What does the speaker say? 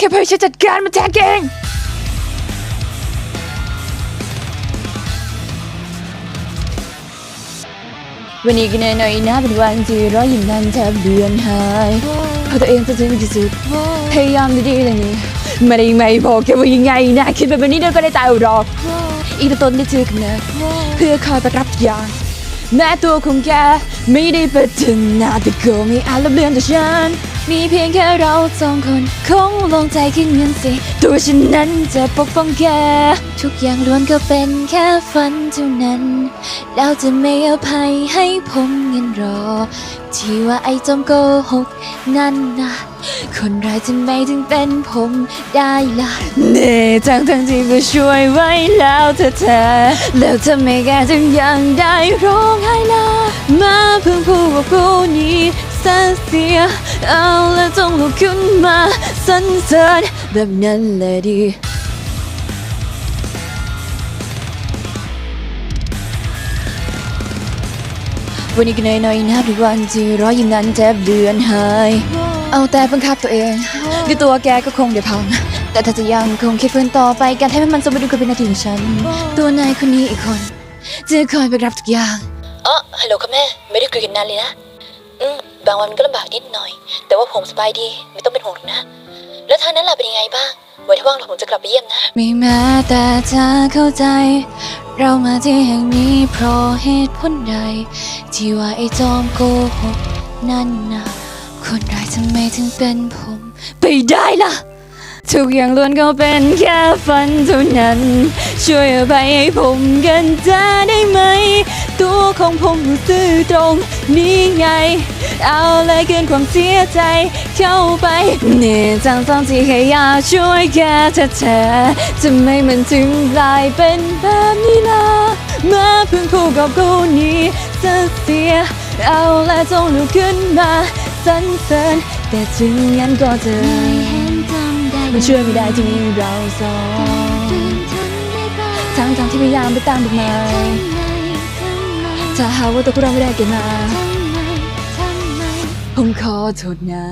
แค่เพื่อฉันจัดการมันแทนเอง วันนี้ก็แน่นอยนะเป็นวันที่รอยยิ้มนั้นแทบเดือนหายเพราะตัวเองจะถึงที่สุดพยายามดีๆเลยนี่ไม่ได้ไม่บอกแค่ว่ายังไงนะ คิดแบบนี้เดี๋ยวก็ได้ตายหรอก อีกตัวตนที่ถือกำเนิดเพื่อคอยประรับยางแม้ตัวของแกไม่ได้เป็นถึงหน้าแต่ก็ไม่อาจลบเลือนตัวฉัน มีเพียงแค่เราสองคนคงลงใจขึ้นยันสิตัวฉันนั้นจะปกป้องแกทุกอย่างล้วนก็เป็นแค่ฝันเท่านั้นแล้วจะไม่อภัยให้ผมเงินรอ ที่ว่าไอ้จอมโกหกนั่นนะคนร้ายจะไม่ถึงเป็นผมได้ละเน่ทั้งทั้งที่ก็ช่วยไว้แล้วเธอเธอแล้วทำไมแกถึงยังได้ร้องไห้ละมาเพิ่งพูดว่ากูนี้ เสียเสีย เอาแล้วต้องลุกขึ้นมาสรรเสริญแบบนั้นเลยดีวันนี้ก็เหน้อยๆนะทุกวันที่รอยยิ้มนั้นแทบเดือนหาย เอาแต่บังคับตัวเองด้วยตัวแกก็คงได้พัง แต่ถ้าจะยังคงคิดฝืนต่อไปการให้มันสมดุลกับเป็นหน้าที่ของฉัน ตัวนายคนนี้อีกคนจะคอยไปรับทุกอย่างอ๋อฮัลโหลค่ะแม่ ไม่ได้คุยกันนานเลยนะ บางวันมันก็ลำบากนิดหน่อย แต่ว่าผมสบายดีไม่ต้องเป็นห่วงหรอกนะ แล้วทางนั้นล่ะเป็นยังไงบ้าง ไว้ถ้าว่างผมจะกลับไปเยี่ยมนะ ไม่แม้แต่จะเข้าใจ เรามาที่แห่งนี้เพราะเหตุผลใด ที่ว่าไอ้จอมโกหกนั่นนะคนร้ายทำไมถึงเป็นผมไปได้ล่ะ ทุกอย่างล้วนก็เป็นแค่ฝันเท่านั้น ช่วยอภัยให้ผมกันจะได้ไหม ตัวของผมซื่อตรงนี่ไง เอาเลยเกินความเสียใจเข้าไปเนี่ยจังตอนที่แค่อยากช่วยแค่เธอเธอจะไม่มันถึงกลายเป็นแบบนี้ล่ะมาเพิ่งพูดกับกูนี้จะเสีย เอาและจงลุกขึ้นมาสรรเสริญแต่ถึงงั้นก็เจอมันช่วยไม่ได้ที่เราสองทั้งทางที่พยายามไปตามดูมาถ้าหาว่าตัวเราไม่ได้เกิดมา ผมขอโทษนะ